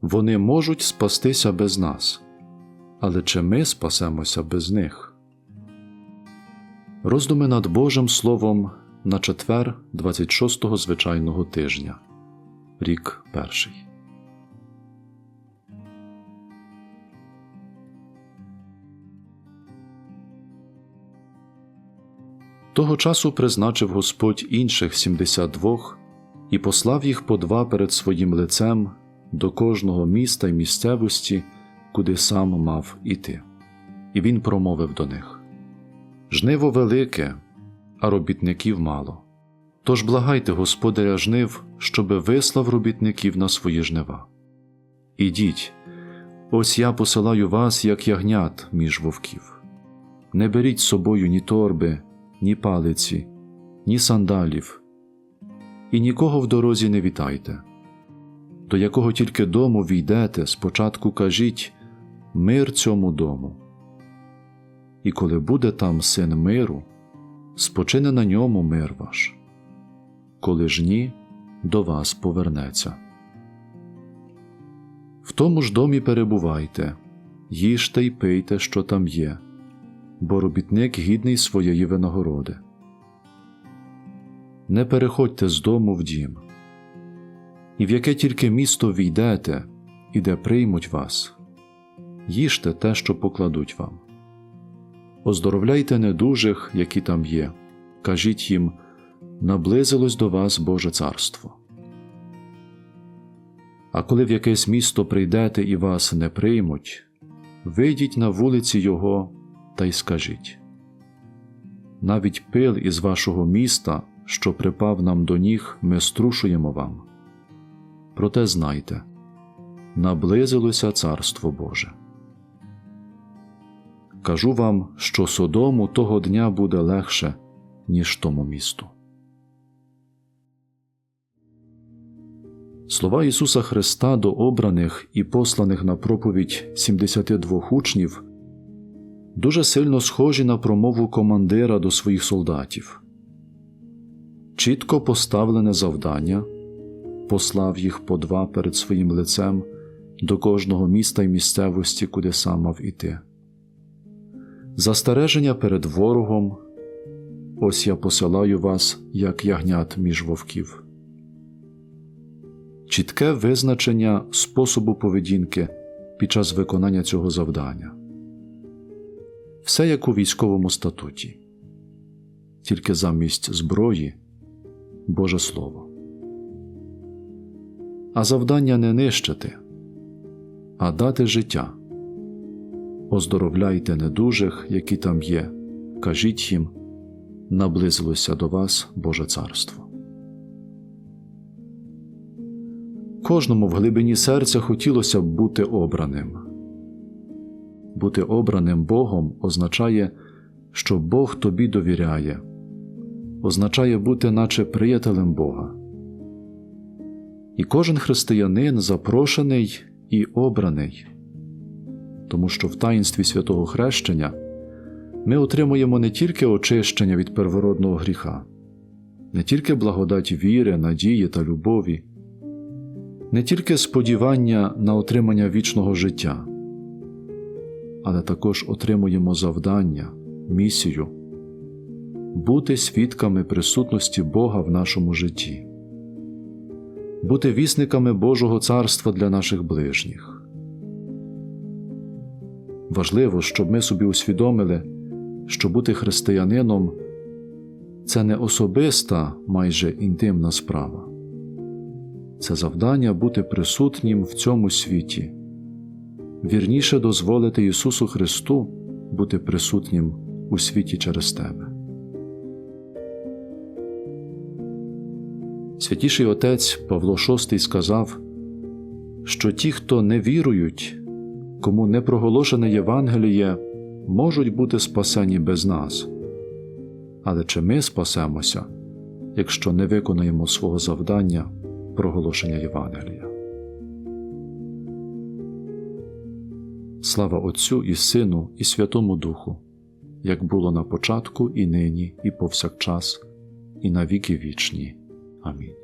вони можуть спастися без нас, але чи ми спасемося без них? Роздуми над Божим Словом на четвер 26-го звичайного тижня, рік перший. Того часу призначив Господь інших сімдесят двох і послав їх по два перед своїм лицем до кожного міста й місцевості, куди сам мав іти. І він промовив до них Жниво велике, а робітників мало. Тож благайте господаря жнив, щоби вислав робітників на свої жнива. Ідіть, ось я посилаю вас, як ягнят між вовків. Не беріть з собою ні торби, ні палиці, ні сандалів, і нікого в дорозі не вітайте. До якого тільки дому війдете, спочатку кажіть мир цьому дому. І коли буде там син миру, спочине на ньому мир ваш, коли ж ні, до вас повернеться. В тому ж домі перебувайте, їжте й пийте, що там є, бо робітник гідний своєї винагороди. Не переходьте з дому в дім, і в яке тільки місто війдете, і де приймуть вас, їжте те, що покладуть вам. Оздоровляйте недужих, які там є, кажіть їм наблизилось до вас Боже царство. А коли в якесь місто прийдете і вас не приймуть, вийдіть на вулиці Його та й скажіть навіть пил із вашого міста, що припав нам до ніг, ми струшуємо вам. Проте знайте наблизилося Царство Боже. Кажу вам, що Содому того дня буде легше, ніж тому місту. Слова Ісуса Христа до обраних і посланих на проповідь 72 учнів дуже сильно схожі на промову командира до своїх солдатів. Чітко поставлене завдання послав їх по два перед своїм лицем до кожного міста й місцевості, куди сам мав іти. Застереження перед ворогом ось я посилаю вас, як ягнят між вовків. Чітке визначення способу поведінки під час виконання цього завдання. Все як у військовому статуті, тільки замість зброї Боже Слово. А завдання не нищити, а дати життя. Оздоровляйте недужих, які там є, кажіть їм, наблизилося до вас Боже Царство. Кожному в глибині серця хотілося б бути обраним. Бути обраним Богом означає, що Бог тобі довіряє, означає бути наче приятелем Бога. І кожен християнин запрошений і обраний, тому що в таїнстві святого хрещення ми отримуємо не тільки очищення від первородного гріха, не тільки благодать віри, надії та любові, не тільки сподівання на отримання вічного життя, але також отримуємо завдання, місію бути свідками присутності Бога в нашому житті, бути вісниками Божого царства для наших ближніх. Важливо, щоб ми собі усвідомили, що бути християнином це не особиста, майже інтимна справа, це завдання бути присутнім в цьому світі, вірніше дозволити Ісусу Христу бути присутнім у світі через тебе. Святіший Отець Павло VI сказав, що ті, хто не вірують, кому не проголошене Євангеліє, можуть бути спасені без нас. Але чи ми спасемося, якщо не виконаємо свого завдання проголошення Євангелія? Слава Отцю і Сину, і Святому Духу, як було на початку, і нині, і повсякчас, і на віки вічні. Amin.